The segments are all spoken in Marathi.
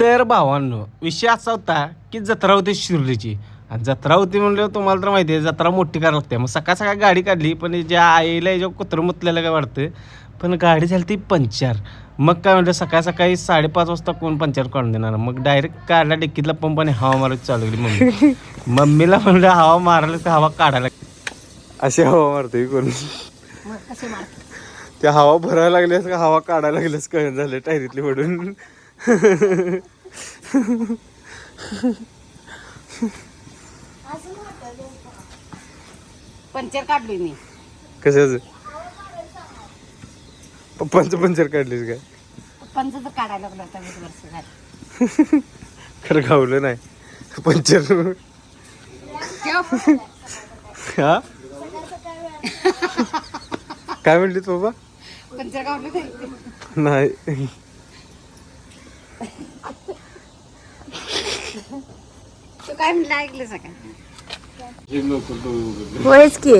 तर भावांनो विषय असा होता की जत्रा होती शिर्डीची. आणि जत्रा होती म्हणलं तुम्हाला तर माहिती आहे जत्रा मोठी करायला लागते. मग सकाळ सकाळ गाडी काढली पण ज्या आईला याच्या कुत्रं मुतलेलं काय वाटतं पण गाडी झाली ती पंचर मग काय म्हणलं सकाळ सकाळी साडेपाच वाजता कोण पंचर काढून देणार? मग डायरेक्ट काढला डिक्कीतला पंप आणि हवा मारायला चालू केली मम्मी. मम्मीला म्हणलं हवा मारायला तर हवा काढायला अशी हवा मारते कोण? मग कसे मारते? त्या हवा भरायला लागल्यास का हवा काढायला लागल्यास कळण झालं टायरीतली पडून. पंचर काढलोय मी. कशाच? पप्पांचं पंचर काढलीस काय पंच तर काढायला लागलो आता वीस वर्ष झाली. खरं गावलं नाही. पंचर. ठेव. हा? काय म्हणलीत बाबा? पंचर काढलं तरी नाही. तू काय म्हणलं ऐकलं सका होयच की.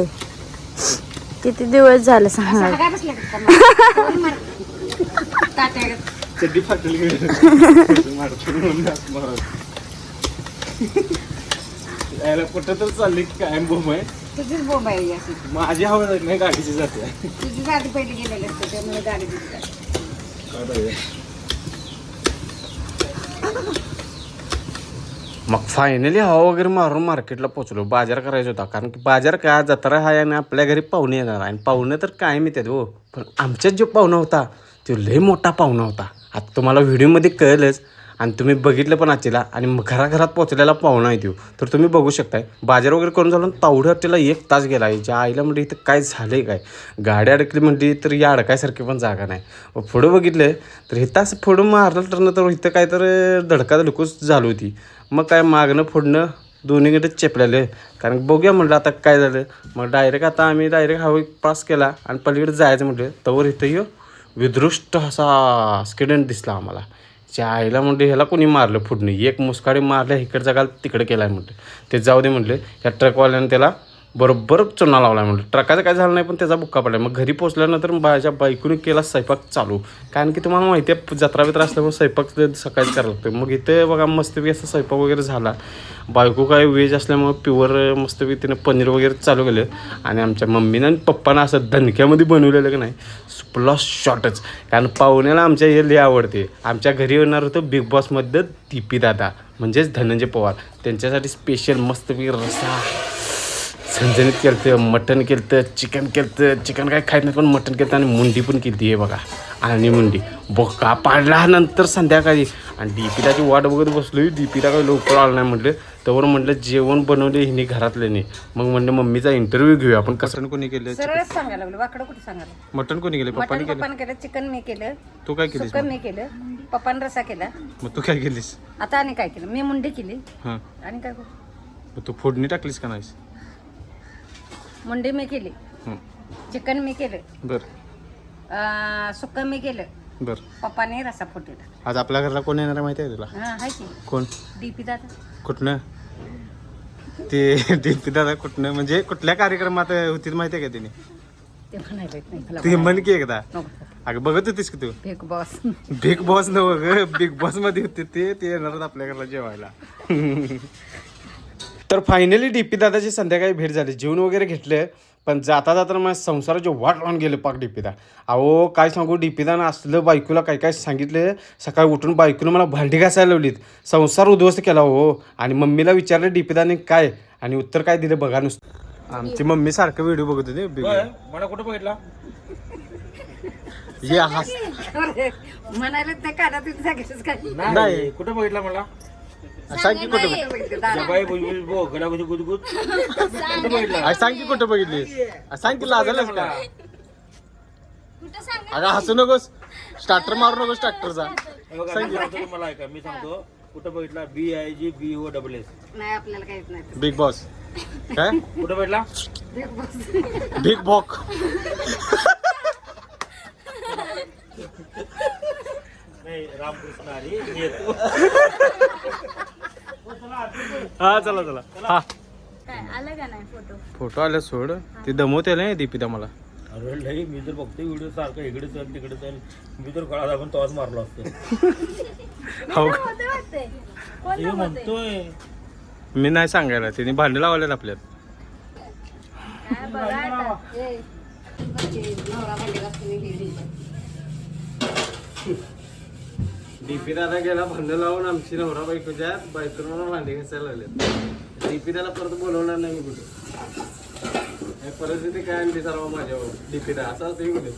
किती दिवस झाले सांगा. काय बसले का मग? कोण मारते? तात्या चड्डी फाटली यायला कुठं तर चालली कायम बोम आहे. तुझीच बोंब आहे अशी. माझी हवा जात नाही गाडीची जाते. तुझी गाडी पहिली गेलेली असते त्यामुळे गाडी दिसतात मग फायनली हवा वगैरे मारून मार्केटला पोचलो बाजार करायचा होता. कारण की बाजार काय जत्रा हा आणि आपल्या घरी पाहुणे येणार आणि पाहुणे तर काय मी हो. पण आमच्यात जो पाहुणा होता तो लय मोठा पाहुणा होता. आता तुम्हाला व्हिडिओमध्ये कळलंच आणि तुम्ही बघितलं पण आचेला आणि मग घराघरात पोचलेला पाहुणा आहे तो. तर तुम्ही बघू शकताय. बाजार वगैरे करून झालं तावड्या त्याला एक तास गेला. आहे ज्या आईला म्हणजे इथं काय झालंय काय? गाडी अडकली म्हटली तर या अडकायसारखी पण जागा नाही. पुढं बघितलं तर इथं असं फोडून मारलं तर तर इथं काय तर धडका धडकूच झाली होती. मग काय मागणं पुढणं दोन्हीकडे चेपलेलं. कारण बघूया म्हटलं आता काय झालं. मग डायरेक्ट आता आम्ही डायरेक्ट हवा पास केला आणि पलीकडे जायचं म्हटलं तवर इथं यो विदृष्ट असा स्किडंट दिसला आम्हाला. त्या आईला म्हणले ह्याला कोणी मारलं फुडणी एक मुसकाडी मारल्या इकडचा गाल तिकडे केलाय म्हटलं ते जाऊ दे म्हटले या ट्रकवाल्यानं त्याला बरोबर चुना लावला म्हणलं. ट्रकाचं काय झालं नाही पण त्याचा बुक्का पडला मग घरी पोचल्यानंतर माझ्या बायकोने केला स्वयंपाक चालू. कारण की तुम्हाला माहिती आहे जत्रा बित्रा असल्यामुळे स्वयंपाक सकाळीच करायला लागतो मग इथे बघा मस्तपैकी असा स्वयंपाक वगैरे झाला. बायको काय व्हेज असल्यामुळे प्युअर मस्तपैकी तिने पनीर वगैरे चालू केलं. आणि आमच्या मम्मीनं आणि पप्पानं असं धनक्यामध्ये बनवलेलं की नाही प्लस शॉर्टच कारण पाहुण्याला आमच्या हे लय आवडते. आमच्या घरी येणार होतं बिग बॉसमध्ये दीपी दादा म्हणजेच धनंजय पवार. त्यांच्यासाठी स्पेशल मस्तपैकी रसा झणझणीत केलं मटण केलं चिकन केलं चिकन काय खायत नाही पण मटण केलं आणि मुंडी पण केली आहे बघा. आणि मुंडी. बोका पाडला नंतर संध्याकाळी. आणि दीपिताची वाट बघत बसलो दीपिता काही लवकर आला नाही म्हटलं. तवर म्हटलं जेवण बनवले हिने घरातल्याने. मग म्हणलं मम्मीचा इंटरव्ह्यू घेऊया आपण कसं कोणी केलं? सरळच सांगायला लागलो वाकडं कुठे सांगायला मटण कोणी केलं? मटन पप्पाने केलं चिकन मी केलं. तू काय केलीस सुकं मी केलं. पप्पाने रसा केला. मग तू काय केलीस? आता आणि काय केलं? मी मुंडी केली. हां. आणि काय तू फोडणी टाकलीस का नाहीस? मुंडी मी केली. चिकन मी केलं. बरं. अं, सुकं मी केलं. बरं. पप्पाने रसा फुटला आज आपल्या घरला कोण येणार आहे माहिती आहे तुला? हा की. कोण? डीपी दादा. कुठनं? ते डीपी दादा कुठनं? म्हणजे कुठल्या कार्यक्रमात होती माहिती आहे का तिने? ते म्हणायला येत नाही मला ती म्हण की एकदा. नको. अगं बघत होतीस की तू? फेक बॉस बिग बॉस नव ग बिग बॉसमध्ये होते ते. ते येणार आहेत आपल्या घरला जेवायला. तर फायनली डीपी दादाची संध्याकाळी भेट झाली. जेवण वगैरे घेतलं पण जाता जाता माझ्या संसाराचे वाट लावून गेले पाक डीपीदा अहो काय सांगू डीपीदानं असलं बायकोला काय काय सांगितलं सकाळी उठून बायकोनं मला भांडी घासायला लावलीत. संसार उद्ध्वस्त केला हो. आणि मम्मीला विचारलं डीपीदाने काय? आणि उत्तर काय दिलं बघा नुसतं. आमची मम्मी सारखं व्हिडिओ बघत होते मला कुठं बघितला? म्हणायला त्या कानातून नाही कुठं बघितला मला? सांग की कुठं बाई बुजबुज बो गुज गुज कुठं बघितला? अरे सांग की कुठं बघितली सांग की लाजायलाच का? अगं हसू नकोस. स्टार्टर मारू नकोस ट्रॅक्टरचा हे बघा, मी सांगतो तुम्हाला ऐका मी सांगतो. कुठं बघितला? B I G B O double S नाही आपल्याला काहीच नाही. बिग बॉस काय कुठं बघितला? बिग बॉक नाही रामकृष्ण हरी येतो हा चला चला. हा. काय आलं का नाही फोटो? फोटो आले सोड. ते दमवते ना दीपिता मला. अरे लई मी तर बघतोय व्हिडिओ सारखं इकडे चल तिकडे चल मी तर कळा आपण तवाच मारलो असतो. हो हे म्हणतोय. मी नाही सांगायला तिने भांडे लावल्यात आपल्यात. डीपी दादा गेला भांडे लावून आमची नवरा बायकोच्या बायकोला भांडे घासायला लागले डीपी दादा परत बोलवणार नाही कुठे. हे परिस्थिती काय आणली सर्व माझ्यावर? डीपी दादा असं असते कुठे?